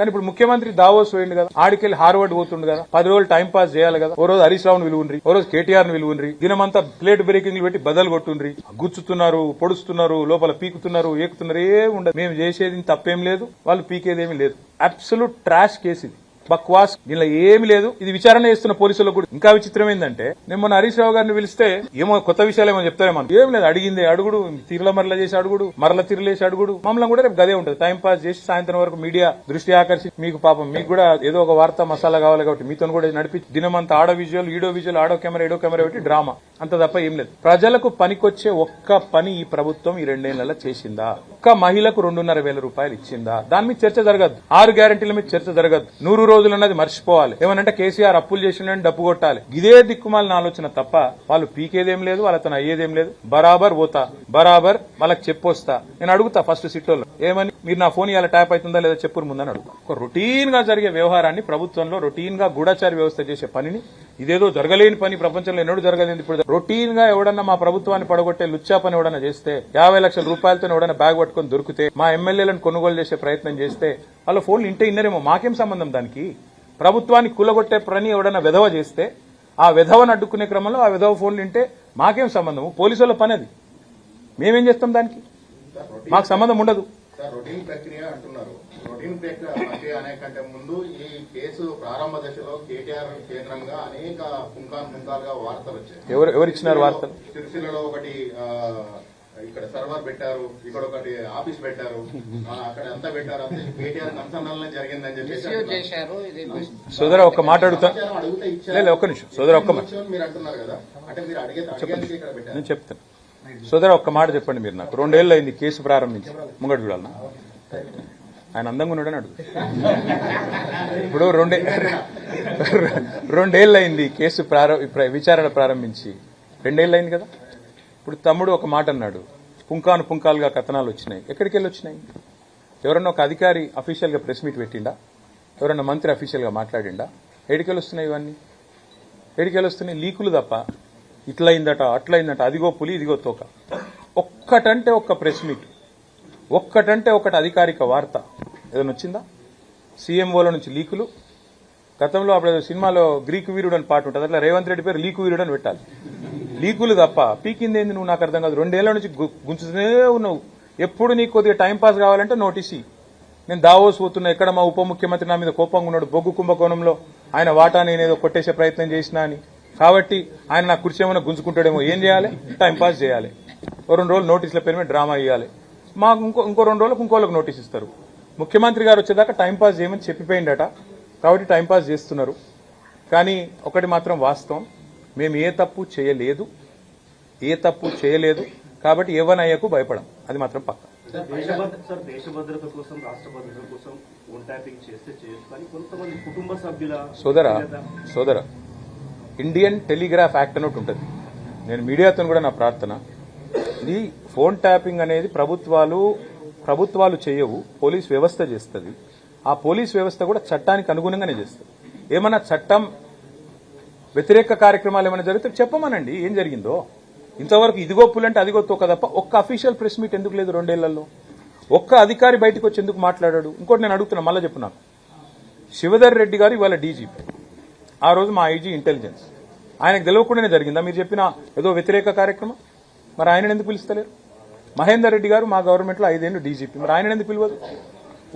కానీ ఇప్పుడు ముఖ్యమంత్రి దావోస్ పోయిండు కదా ఆడికెళ్ళి హార్వర్డ్ పోతుండు కదా పది రోజులు టైం పాస్ చేయాలి కదా ఓ రోజు హరీష్ రావును విలువుండ్రి ఓ రోజు కేటీఆర్ని విలువుండ్రి దినమంతా ప్లేట్ బ్రేకింగ్ పెట్టి బదలు కొట్టుండ్రి గుచ్చుతున్నారు పొడుస్తున్నారు లోపల పీకుతున్నారు ఏకుతున్నారు ఏ ఉండదు. మేము చేసేది తప్పేం లేదు వాళ్ళు పీకేదేమీ లేదు. అబ్సల్యూట్ ట్రాష్ కేసు ఇది. బక్వాస్ దీనిలో ఏమి లేదు. ఇది విచారణ చేస్తున్న పోలీసులకు కూడా. ఇంకా విచిత్రం ఏంటంటే నేను మొన్న హరీష్ రావు గారిని పిలిస్తే ఏమో కొత్త విషయాలు ఏమో చెప్తారేమో ఏం లేదు. అడిగింది అడుగుడు తీరుల మరల చేసి అడుగుడు మరల తీరులేసి అడుగుడు. మమ్మల్ని కూడా రేపు గదే ఉంటుంది. టైం పాస్ చేసి సాయంత్రం వరకు మీడియా దృష్టి ఆకర్షి మీకు పాపం మీకు కూడా ఏదో ఒక వార్త మసాలా కావాలి కాబట్టి మీతో కూడా నడిపి దినమంతా ఆడో విజువల్ ఈడో విజువల్ ఆడో కెమెరా ఏడో కెమెరా పెట్టి డ్రామా అంత తప్ప ఏం లేదు. ప్రజలకు పనికొచ్చే ఒక్క పని ఈ ప్రభుత్వం ఈ రెండేళ్ళలో చేసిందా? ఒక్క మహిళకు రెండున్నర వేల రూపాయలు ఇచ్చిందా? దాని మీద చర్చ జరగదు ఆరు గ్యారంటీల మీద చర్చ జరగదు నూరు రోజులు అన్నది మర్చిపోవాలి. ఏమనంటే కేసీఆర్ అప్పులు చేసిండని డబ్బు కొట్టాలి. ఇదే దిక్కుమాలిన ఆలోచన తప్ప వాళ్ళు పీకేదేం లేదు వాళ్ళ తన అయ్యేదేం లేదు. బరాబర్ పోతా. బరాబర్ వాళ్ళకి చెప్పొస్తా నేను అడుగుతా ఫస్ట్ సిట్లో ఏమని? మీరు నా ఫోన్ ఇలా ట్యాప్ అవుతుందా లేదా చెప్పురు ముందని అడుగుతా. ఒక రొటీన్గా జరిగే వ్యవహారాన్ని ప్రభుత్వంలో రొటీన్గా గూఢచారి వ్యవస్థ చేసే పనిని ఇదేదో జరగలేని పని ప్రపంచంలో ఎన్నడూ జరగలేదు. ఇప్పుడు రొటీన్గా ఎవడన్నా మా ప్రభుత్వాన్ని పడగొట్టే లుచ్చా పని ఎవడన్నా చేస్తే యాభై లక్షల రూపాయలతో ఎవడన్నా బ్యాగ్ పట్టుకొని దొరికితే మా ఎమ్మెల్యేలను కొనుగోలు చేసే ప్రయత్నం చేస్తే వాళ్ళ ఫోన్లు ఇంటే ఇన్నరేమో మాకేం సంబంధం దానికి? ప్రభుత్వాన్ని కూలగొట్టే పని ఎవడన్నా విధవ చేస్తే ఆ విధవను అడ్డుకునే క్రమంలో ఆ విధవ ఫోన్లు ఇంటే మాకేం సంబంధము? పోలీసుల పని అది. మేమేం చేస్తాం దానికి? మాకు సంబంధం ఉండదు. ప్రక్రియ అంటున్నారు. రొటీన్ ప్రక్రియ అనే కంటే ముందు ఈ కేసు ప్రారంభ దశలో కేటీఆర్ కేంద్రంగా అనేక పుంకాన్ పుంకాలుగా వార్తలు వచ్చాయి. ఎవరు ఎవరు ఇచ్చినారు వార్తలు? సిరిసిల్లలో ఒకటి ఆ, ఇక్కడ సర్వర్ పెట్టారు ఇక్కడ ఒకటి ఆఫీస్ పెట్టారు ఆ, అక్కడ అంతా పెట్టారు అంతా. కేటీఆర్ కన్సర్నల్ జరిగిందని చెప్పేసి సోదర ఒక్క మాట అడుగుతా. లేదు ఒక్క నిమిషం. సోదర ఒక్క మీరు అంటున్నారు కదా. అంటే మీరు అడిగే అడిగేందుకు ఇక్కడ పెట్టారు. నేను చెప్తాను. సోదర ఒక్క మాట చెప్పండి మీరు నాకు. రెండేళ్ళు అయింది కేసు ప్రారంభించి. ముంగడు చూడాలన్నా ఆయన అందంగా ఉన్నాడని అడుగు. ఇప్పుడు రెండే రెండేళ్ళు అయింది కేసు ప్రారంభ విచారణ ప్రారంభించి. రెండేళ్ళు అయింది కదా? ఇప్పుడు తమ్ముడు ఒక మాట అన్నాడు. పుంకాను పుంకాలుగా కథనాలు వచ్చినాయి. ఎక్కడికి వెళ్ళి వచ్చినాయి? ఎవరన్నా ఒక అధికారి అఫీషియల్గా ప్రెస్ మీట్ పెట్టిండా? ఎవరన్నా మంత్రి అఫీషియల్గా మాట్లాడిండా? ఎడికెళ్ళి వస్తున్నాయి ఇవన్నీ? ఎడికెళ్ళి వస్తున్నాయి? లీకులు తప్ప. ఇట్లయిందట అట్లయిందట అదిగో పులి ఇదిగో తోక. ఒక్కటంటే ఒక్క ప్రెస్ మీట్ ఒక్కటంటే ఒకటి అధికారిక వార్త. ఏదైనా వచ్చిందా సీఎంఓల నుంచి లీకులు. గతంలో అప్పుడు సినిమాలో గ్రీకు వీరుడు అని పాట ఉంటుంది. అట్లా రేవంత్ రెడ్డి పేరు లీకు వీరుడు అని పెట్టాలి. లీకులు తప్ప పీకింది ఏంది నువ్వు నాకు అర్థం కాదు. రెండేళ్ళ నుంచి గుంచుతూనే ఉన్నావు. ఎప్పుడు నీకు కొద్దిగా టైంపాస్ కావాలంటే నోటీసీ నేను దావోస్ పోతున్నా ఎక్కడ మా ఉప ముఖ్యమంత్రి నా మీద కోపంగా ఉన్నాడు బొగ్గు కుంభకోణంలో. ఆయన వాటా నేనేదో కొట్టేసే ప్రయత్నం చేసినా అని. కాబట్టి ఆయన నా కుర్చీ ఏమైనా గుంజుకుంటాడేమో. ఏం చేయాలి? టైంపాస్ చేయాలి. ఓ రెండు రోజులు నోటీసుల పేరు మీద డ్రామా ఇవ్వాలి మాకు ఇంకో ఇంకో రెండు రోజులకు ఇంకోళ్ళకి నోటీస్ ఇస్తారు. ముఖ్యమంత్రి గారు వచ్చేదాకా టైం పాస్ చేయమని చెప్పిపోయిందట కాబట్టి టైం పాస్ చేస్తున్నారు. కానీ ఒకటి మాత్రం వాస్తవం. మేము ఏ తప్పు చేయలేదు. ఏ తప్పు చేయలేదు. కాబట్టి ఎవనయ్యకు భయపడం. అది మాత్రం పక్క. సోదర సోదర ఇండియన్ టెలిగ్రాఫ్ యాక్ట్ అని ఒకటి ఉంటుంది. నేను మీడియాతో కూడా నా ప్రార్థన. ఇది ఫోన్ ట్యాపింగ్ అనేది ప్రభుత్వాలు ప్రభుత్వాలు చేయవు పోలీస్ వ్యవస్థ చేస్తుంది. ఆ పోలీస్ వ్యవస్థ కూడా చట్టానికి అనుగుణంగానే చేస్తుంది. ఏమన్నా చట్టం వ్యతిరేక కార్యక్రమాలు ఏమైనా జరిగితే చెప్పమనండి ఏం జరిగిందో. ఇంతవరకు ఇదిగో పులంటే అదిగో తోక తప్ప ఒక్క అఫీషియల్ ప్రెస్ మీట్ ఎందుకు లేదు రెండేళ్ళలో? ఒక్క అధికారి బయటకు వచ్చి ఎందుకు మాట్లాడాడు? ఇంకోటి నేను అడుగుతున్నా మళ్ళీ చెప్పున్నాను శివధర్ రెడ్డి గారు ఇవాళ డీజీపీ ఆ రోజు మా ఐజీ ఇంటెలిజెన్స్. ఆయనకు తెలియకుండానే జరిగిందా? మీరు చెప్పిన ఏదో వ్యతిరేక కార్యక్రమం? మరి ఆయన ఎందుకు పిలుస్తలేరు? మహేందర్ రెడ్డి గారు మా గవర్నమెంట్లో ఐదేళ్ళు డీజీపీ. మరి ఆయన ఎందుకు పిలవదు?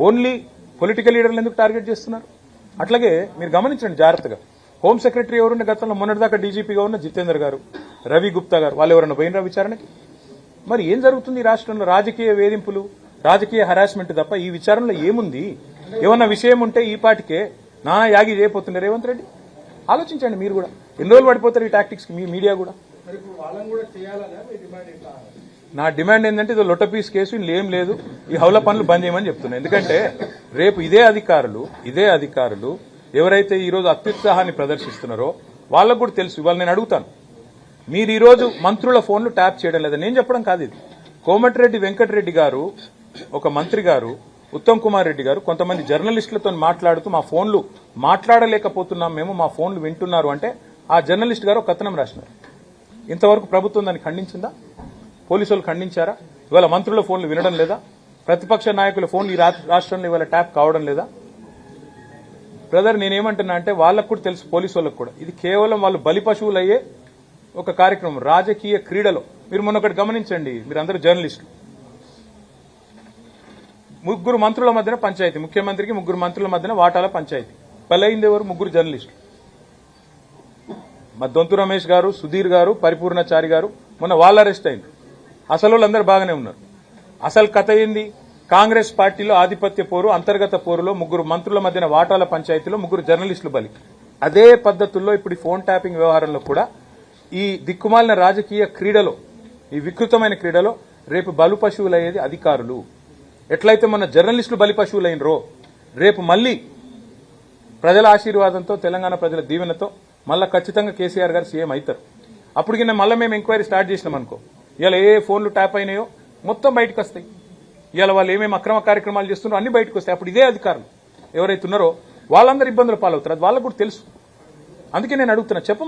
ఓన్లీ పొలిటికల్ లీడర్లు ఎందుకు టార్గెట్ చేస్తున్నారు? అట్లాగే మీరు గమనించండి జాగ్రత్తగా. హోమ్ సెక్రటరీ ఎవరున్న గతంలో మొన్నటిదాకా డీజీపీగా ఉన్న జితేందర్ గారు రవి గుప్తా గారు వాళ్ళు ఎవరన్నా పోయినరా విచారణకి? మరి ఏం జరుగుతుంది ఈ రాష్ట్రంలో? రాజకీయ వేధింపులు రాజకీయ హరాస్మెంట్ తప్ప ఈ విచారణలో ఏముంది? ఏమన్నా విషయం ఉంటే ఈ పాటికే నానా యాగి చేయబోతుండే రేవంత్ రెడ్డి. ఆలోచించండి మీరు కూడా. ఎన్ని రోజులు పడిపోతారు ఈ టాక్టిక్స్ మీ మీడియా కూడా. నా డిమాండ్ ఏంటంటే ఇది లొట్ట పీస్ కేసు ఏం లేదు. ఈ హౌల పనులు బంద్ చేయమని చెప్తున్నా. ఎందుకంటే రేపు ఇదే అధికారులు ఇదే అధికారులు ఎవరైతే ఈరోజు అత్యుత్సాహాన్ని ప్రదర్శిస్తున్నారో వాళ్ళకు కూడా తెలుసు. ఇవాళ నేను అడుగుతాను. మీరు ఈరోజు మంత్రుల ఫోన్లు ట్యాప్ చేయడం లేదా నేను చెప్పడం కాదు ఇది. కోమటిరెడ్డి వెంకటరెడ్డి గారు ఒక మంత్రి గారు ఉత్తమ్ కుమార్ రెడ్డి గారు కొంతమంది జర్నలిస్టులతో మాట్లాడుతూ మా ఫోన్లు మాట్లాడలేకపోతున్నాం మేము మా ఫోన్లు వింటున్నారు అంటే ఆ జర్నలిస్ట్ గారు ఒక కథనం రాసినారు. ఇంతవరకు ప్రభుత్వం దాన్ని ఖండించిందా? పోలీసులు ఖండించారా? ఇవాళ మంత్రుల ఫోన్లు వినడం లేదా? ప్రతిపక్ష నాయకుల ఫోన్లు ఈ రాష్ట్రంలో ఇవాళ ట్యాప్ కావడం లేదా? బ్రదర్ నేనేమంటున్నా అంటే వాళ్ళకు కూడా తెలుసు పోలీసు వాళ్ళకు కూడా. ఇది కేవలం వాళ్ళు బలి పశువులు అయ్యే ఒక కార్యక్రమం. రాజకీయ క్రీడలో. మీరు మొన్న ఒకటి గమనించండి మీరు అందరు జర్నలిస్టులు. ముగ్గురు మంత్రుల మధ్యన పంచాయతీ. ముఖ్యమంత్రికి ముగ్గురు మంత్రుల మధ్యన వాటాల పంచాయతీ. బలైంది ఎవరు? ముగ్గురు జర్నలిస్టులు. మా దొంతు రమేష్ గారు సుధీర్ గారు పరిపూర్ణచారి గారు. మొన్న వాళ్ళు అరెస్ట్ అయింది అసలు వాళ్ళందరూ బాగానే ఉన్నారు. అసలు కథ ఏంది? కాంగ్రెస్ పార్టీలో ఆధిపత్య పోరు అంతర్గత పోరులో ముగ్గురు మంత్రుల మధ్యన వాటాల పంచాయతీలో ముగ్గురు జర్నలిస్టులు బలి. అదే పద్ధతుల్లో ఇప్పుడు ఫోన్ ట్యాపింగ్ వ్యవహారంలో కూడా ఈ దిక్కుమాలిన రాజకీయ క్రీడలో ఈ వికృతమైన క్రీడలో రేపు బలు పశువులయ్యేది అధికారులు. ఎట్లయితే మన జర్నలిస్టులు బలి పశువులైనరో రేపు మళ్ళీ ప్రజల ఆశీర్వాదంతో తెలంగాణ ప్రజల దీవెనతో మళ్ళా ఖచ్చితంగా కేసీఆర్ గారు సీఎం అవుతారు. అప్పుడు కింద మళ్ళీ మేము ఎంక్వైరీ స్టార్ట్ చేసినాం అనుకో ఇవాళ ఏ ఫోన్లు ట్యాప్ అయినాయో మొత్తం బయటకు వస్తాయి. ఇవాళ వాళ్ళు ఏమేమి అక్రమ కార్యక్రమాలు చేస్తున్నారో అన్ని బయటకు వస్తాయి. అప్పుడు ఇదే అధికారులు ఎవరైతే ఉన్నారో వాళ్ళందరూ ఇబ్బందులు పాలవుతారు. అది వాళ్ళకు కూడా తెలుసు. అందుకే నేను అడుగుతున్నా చెప్ప